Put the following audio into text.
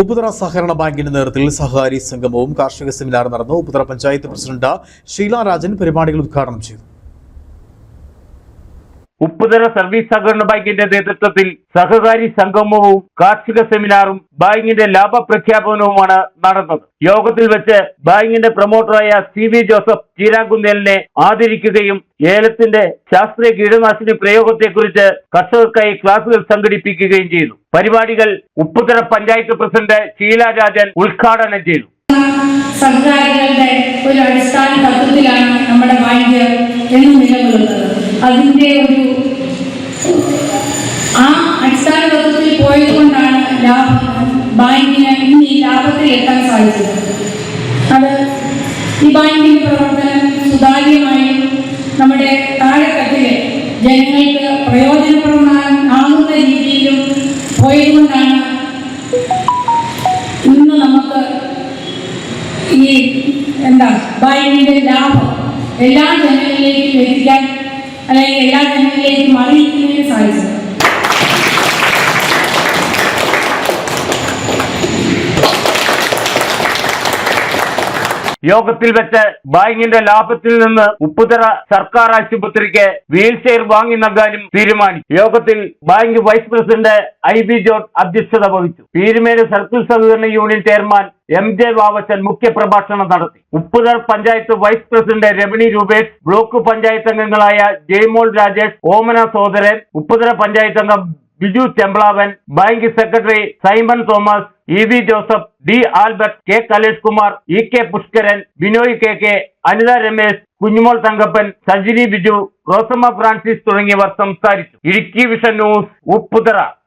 ഉപ്പുതറ സഹകരണ ബാങ്കിന്റെ നേതൃത്വത്തിൽ സഹകാരി സംഗമവും കാർഷിക സെമിനാറും നടന്നു. ഉപ്പുതറ പഞ്ചായത്ത് പ്രസിഡന്റ് ഷീല രാജൻ പരിപാടികൾ ഉദ്ഘാടനം ചെയ്തു. ഉപ്പുതര സർവീസ് സഹകരണ ബാങ്കിന്റെ നേതൃത്വത്തിൽ സഹകാരി സംഗമവും കാർഷിക സെമിനാറും ബാങ്കിന്റെ ലാഭ പ്രഖ്യാപനവുമാണ് നടന്നത്. യോഗത്തിൽ വെച്ച് ബാങ്കിന്റെ പ്രൊമോട്ടറായ സി വി ജോസഫ് ചീരാകുന്നേലിനെ ആദരിക്കുകയും ഏലത്തിന്റെ ശാസ്ത്രീയ കീടനാശിനി പ്രയോഗത്തെക്കുറിച്ച് കർഷകർക്കായി ക്ലാസുകൾ സംഘടിപ്പിക്കുകയും ചെയ്തു. പരിപാടികൾ ഉപ്പുതര പഞ്ചായത്ത് പ്രസിഡന്റ് ഷീല രാജൻ ഉദ്ഘാടനം ചെയ്തു. സഹകാരികളുടെ ഒരു അടിസ്ഥാന തത്വത്തിലാണ് നമ്മുടെ ബാങ്ക് എന്നും നിലകൊള്ളുന്നത്. അതിന്റെ ഒരു ആ അടിസ്ഥാന തത്വത്തിൽ പോയതുകൊണ്ടാണ് ലാഭം ബാങ്കിന് ഇന്ന് ഈ ലാഭത്തിൽ എത്താൻ സാധിച്ചത്. അത് ഈ ബാങ്കിന്റെ പ്രവർത്തനം സുതാര്യമായും നമ്മുടെ താഴെത്തട്ടിലെ ജനങ്ങൾക്ക് പ്രയോജനപ്രദമാകുന്ന രീതിയിലും പോയതുകൊണ്ടാണ് ഇന്ന് നമുക്ക് ഈ എന്താ ബാങ്കിന്റെ ലാഭം എല്ലാ ജനങ്ങളിലേക്കും എത്തിക്കാൻ അല്ലെങ്കിൽ എല്ലാ ജനങ്ങളിലേക്കും അറിയിക്കുന്നതിന് സാധിച്ചത് യോഗത്തിൽ വെച്ച് ബാങ്കിന്റെ ലാഭത്തിൽ നിന്ന് ഉപ്പുതറ സർക്കാർ ആശുപത്രിക്ക് വീൽ ചെയർ വാങ്ങി നൽകാനും തീരുമാനിച്ചു. യോഗത്തിൽ bank vice president I B John അധ്യക്ഷത വഹിച്ചു. പീരുമേട് സർക്കിൾ സഹകരണ union chairman M J Vavachan മുഖ്യപ്രഭാഷണം നടത്തി. Upputhara panchayat vice president Ramani Rupesh block panchayat അംഗങ്ങളായ ജയ്മോൾ രാജേഷ് ഓമന സോദരൻ ഉപ്പുതര പഞ്ചായത്ത് അംഗം Biju Chemplavan bank secretary Simon Thomas E V Joseph D Albert K Kalesh Kumar E K Pushkaran Binoy K K Anitha Ramesh Kunjumol Thankappan Sajini Biju Rosamma Francis തുടങ്ങിയവർ സംസാരിച്ചു. Idukki vision news Upputhara.